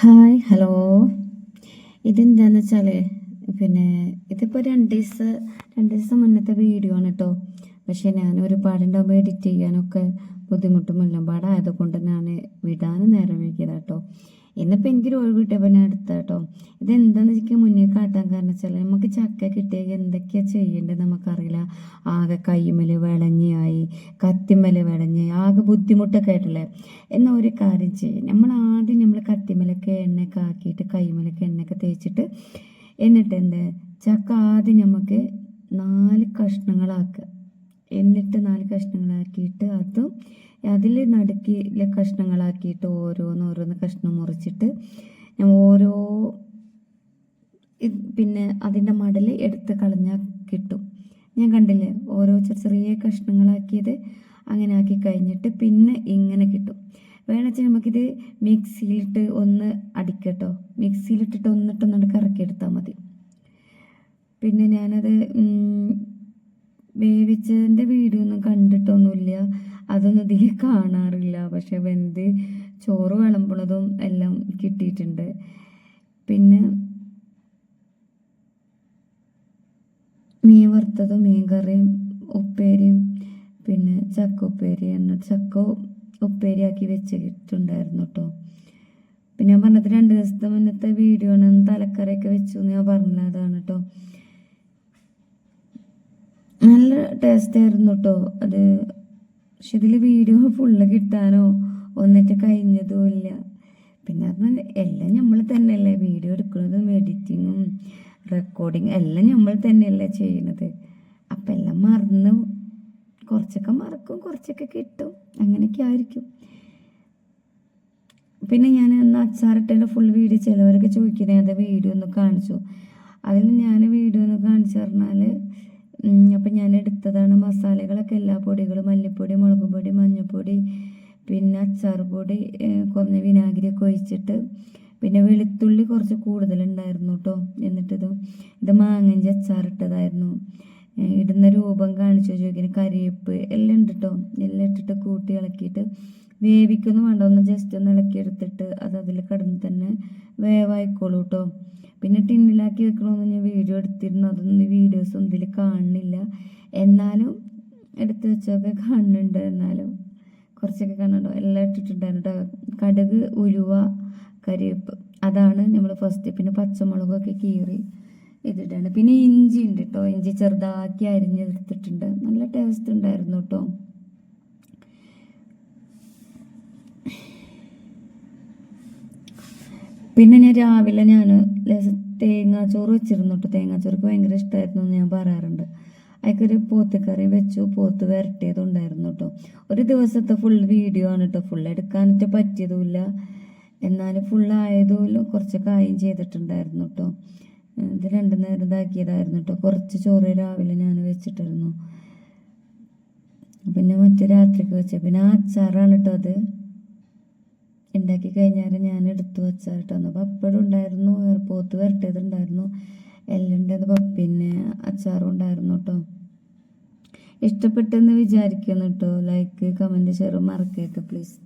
Hi hello. ഇതെന്താന്ന് വെച്ചാൽ പിന്നെ ഇതിപ്പോൾ രണ്ട് ദിവസം രണ്ട് ദിവസം മുന്നത്തെ വീഡിയോ ആണ് കേട്ടോ പക്ഷേ ഞാൻ ഒരുപാടുണ്ടാകുമ്പോൾ എഡിറ്റ് ചെയ്യാനൊക്കെ ബുദ്ധിമുട്ടും എല്ലാം പാടായതുകൊണ്ട് ഞാൻ വിടാനും നേരം വയ്ക്കില്ല കേട്ടോ ഇന്നിപ്പോൾ എനിക്കൊരു ഒഴിവ് കിട്ടിയപ്പോൾ ഞാൻ എടുത്ത കേട്ടോ വെച്ചാൽ മുന്നിൽ കാട്ടാൻ കാരണം വെച്ചാൽ നമുക്ക് ചക്ക കിട്ടിയ എന്തൊക്കെയാണ് ചെയ്യേണ്ടത് നമുക്കറിയില്ല. ആകെ കൈമൽ വിളഞ്ഞായി കത്തിമൽ വിളഞ്ഞായി ആകെ ബുദ്ധിമുട്ടൊക്കെ ആയിട്ടില്ലേ? എന്നാൽ ഒരു കാര്യം ചെയ്യും. നമ്മൾ ആദ്യം നമ്മൾ കത്തിമലൊക്കെ എണ്ണയൊക്കെ ആക്കിയിട്ട് കൈമലൊക്കെ എണ്ണയൊക്കെ തേച്ചിട്ട് എന്നിട്ട് എന്ത്? ചക്ക ആദ്യം നമുക്ക് നാല് കഷ്ണങ്ങളാക്കുക. എന്നിട്ട് നാല് കഷ്ണങ്ങളാക്കിയിട്ട് അതും അതിൽ നടുക്കി കഷ്ണങ്ങളാക്കിയിട്ട് ഓരോന്ന് ഓരോന്ന് കഷ്ണം മുറിച്ചിട്ട് ഞാൻ ഓരോ പിന്നെ അതിന്റെ മടൽ എടുത്ത് കളഞ്ഞാൽ കിട്ടും. ഞാൻ കണ്ടില്ലേ? ഓരോ ചെറിയ ചെറിയ കഷ്ണങ്ങളാക്കിയത് അങ്ങനെ ആക്കി കഴിഞ്ഞിട്ട് പിന്നെ ഇങ്ങനെ കിട്ടും. വേണമെച്ചാൽ നമുക്കിത് മിക്സിയിലിട്ട് ഒന്ന് അടിക്കട്ടോ. മിക്സിയിലിട്ടിട്ട് ഒന്നിട്ടൊന്നിട്ട് കറക്കി എടുത്താൽ മതി. പിന്നെ ഞാനത് വേവിച്ചതിന്റെ വീഡിയോ ഒന്നും കണ്ടിട്ടൊന്നുമില്ല. അതൊന്നും ഇതിൽ കാണാറില്ല. പക്ഷെ വെന്ത് ചോറ് വിളമ്പണതും എല്ലാം കിട്ടിയിട്ടുണ്ട്. പിന്നെ മീൻ വറുത്തതും മീൻ കറിയും ഉപ്പേരിയും പിന്നെ ചക്ക ഉപ്പേരി ചക്ക ഉപ്പേരിയാക്കി വെച്ചിട്ടുണ്ടായിരുന്നു കേട്ടോ. പിന്നെ ഞാൻ പറഞ്ഞത് രണ്ട് ദിവസത്തെ മുന്നത്തെ വീഡിയോ ആണ് തലക്കറിയൊക്കെ വെച്ചു എന്ന് ഞാൻ പറഞ്ഞതാണ് കേട്ടോ. നല്ല ടേസ്റ്റ് ആയിരുന്നു കേട്ടോ അത് പക്ഷെ ഇതിൽ വീഡിയോ ഫുള്ള് കിട്ടാനോ ഒന്നിട്ട് കഴിഞ്ഞതും ഇല്ല. പിന്നെ പറഞ്ഞാൽ എല്ലാം നമ്മൾ തന്നെയല്ലേ വീഡിയോ എടുക്കുന്നതും എഡിറ്റിങ്ങും റെക്കോർഡിങ് എല്ലാം നമ്മൾ തന്നെയല്ലേ ചെയ്യുന്നത് അപ്പം എല്ലാം മറന്ന് കുറച്ചൊക്കെ മറക്കും കുറച്ചൊക്കെ കിട്ടും. അങ്ങനെയൊക്കെ ആയിരിക്കും. പിന്നെ ഞാൻ അന്ന് അച്ചാറിട്ടതിന്റെ ഫുൾ വീഡിയോ ചിലവരൊക്കെ ചോദിക്കണേ അത് വീഡിയോ ഒന്ന് കാണിച്ചു? അതിൽ ഞാൻ വീഡിയോ ഒന്ന് കാണിച്ചു പറഞ്ഞാൽ അപ്പം ഞാൻ എടുത്തതാണ് മസാലകളൊക്കെ. എല്ലാ പൊടികളും മല്ലിപ്പൊടി മുളക് പൊടി മഞ്ഞൾപ്പൊടി പിന്നെ അച്ചാർ പൊടി കുറഞ്ഞ വിനാഗിരിയൊക്കെ ഒഴിച്ചിട്ട് പിന്നെ വെളുത്തുള്ളി കുറച്ച് കൂടുതലുണ്ടായിരുന്നു കേട്ടോ എന്നിട്ടിത് ഇത് മാങ്ങഞ്ചി അച്ചാറിട്ടതായിരുന്നു ഇടുന്ന രൂപം കാണിച്ചു ചോദിക്കുന്നത് കരിയേപ്പ് എല്ലാം ഉണ്ട് കേട്ടോ എല്ലാം ഇട്ടിട്ട് കൂട്ടി ഇളക്കിയിട്ട് വേവിക്കൊന്നും വേണ്ട. ഒന്ന് ജസ്റ്റ് ഒന്ന് ഇളക്കിയെടുത്തിട്ട് അത് അതിൽ കിടന്ന് തന്നെ വേവായിക്കോളൂ കേട്ടോ പിന്നെ ടിന്നിലാക്കി വെക്കണമെന്ന് ഞാൻ വീഡിയോ എടുത്തിരുന്നു. അതൊന്നും വീഡിയോസ് ഇതിൽ കാണുന്നില്ല. എന്നാലും എടുത്ത് വെച്ചൊക്കെ കാണുന്നുണ്ട്. എന്നാലും കുറച്ചൊക്കെ കാണുന്നുണ്ടോ. എല്ലാം ഇട്ടിട്ടുണ്ടായിരുന്നു കേട്ടോ കടുക് ഉലുവ കരിവേപ്പ് അതാണ് നമ്മൾ ഫസ്റ്റ് പിന്നെ പച്ചമുളകൊക്കെ കീറി ഇതിട്ടാണ് പിന്നെ ഇഞ്ചി ഉണ്ട് കേട്ടോ ഇഞ്ചി ചെറുതാക്കി അരിഞ്ഞെടുത്തിട്ടുണ്ട്. നല്ല ടേസ്റ്റ് ഉണ്ടായിരുന്നു കേട്ടോ പിന്നെ ഞാൻ രാവിലെ ഞാൻ തേങ്ങാച്ചോറ് വെച്ചിരുന്നു കേട്ടോ തേങ്ങാച്ചോർക്ക് ഭയങ്കര ഇഷ്ടമായിരുന്നു എന്ന് ഞാൻ പറയാറുണ്ട്. അതിക്കൊരു പോത്തുകറി വെച്ചു പോത്ത് വരട്ടിയതുണ്ടായിരുന്നു കേട്ടോ ഒരു ദിവസത്തെ ഫുൾ വീഡിയോ ആണ് കേട്ടോ ഫുൾ എടുക്കാനിട്ട് പറ്റിയതുമില്ല. എന്നാലും ഫുൾ ആയതുമില്ല കുറച്ച് കായും ചെയ്തിട്ടുണ്ടായിരുന്നു കേട്ടോ ഇത് രണ്ടു നേരം ഇതാക്കിയതായിരുന്നു കേട്ടോ കുറച്ച് ചോറ് രാവിലെ ഞാൻ വെച്ചിട്ടിരുന്നു. പിന്നെ മറ്റു രാത്രിക്ക് വെച്ച പിന്നെ അച്ചാറാണ് കേട്ടോ അത്. ഉണ്ടാക്കി കഴിഞ്ഞാൽ ഞാൻ എടുത്തു വെച്ചാട്ടോ അപ്പം അപ്പോഴും ഉണ്ടായിരുന്നു പോത്ത് വരട്ടിയതുണ്ടായിരുന്നു എല്ലാം ഉണ്ടായത് പിന്നെ അച്ചാറും ഉണ്ടായിരുന്നു കേട്ടോ ഇഷ്ടപ്പെട്ടെന്ന് വിചാരിക്കുന്നു കേട്ടോ ലൈക്ക് കമന്റ് ഷെയർ മറക്കരുത് പ്ലീസ്